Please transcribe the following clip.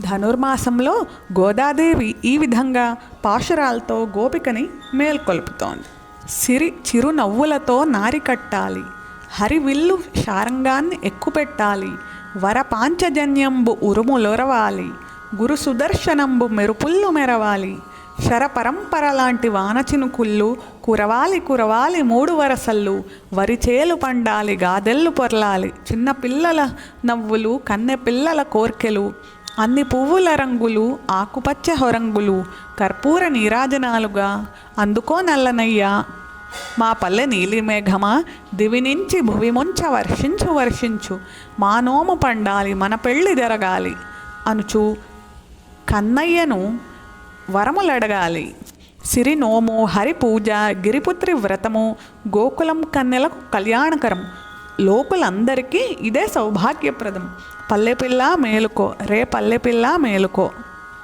ధనుర్మాసంలో గోదాదేవి ఈ విధంగా పాశురాలతో గోపికని మేల్కొల్పుతోంది. సిరి చిరునవ్వులతో నారి కట్టాలి. హరివిల్లు శారంగాన్ని ఎక్కుపెట్టాలి. వరపాంచజన్యంబు ఉరుములొరవాలి గురు సుదర్శనంబు మెరుపుల్లు మెరవాలి. శరపరంపర లాంటి వానచినుకుళ్ళు కురవాలి కురవాలి మూడు వరసళ్ళు వరిచేలు పండాలి గాదెల్లు పొరలాలి. చిన్న పిల్లల నవ్వులు కన్నె పిల్లల కోర్కెలు. అన్ని పువ్వుల రంగులు ఆకుపచ్చ హొరంగులు కర్పూర నీరాజనాలుగా. అందుకో నల్లనయ్య. మా పల్లె నీలి దివినించి దివి భువి ముంచ వర్షించు వర్షించు. మా నోము పండాలి మన పెళ్ళి జరగాలి. అనుచు కన్నయ్యను వరములడగాలి. సిరి నోము హరి పూజ గిరిపుత్రి వ్రతము గోకులం కన్నెలకు కళ్యాణకరం. లోకులందరికీ ఇదే సౌభాగ్యప్రదం. పల్లెపిల్ల మేలుకో రే పల్లెపిల్ల మేలుకో.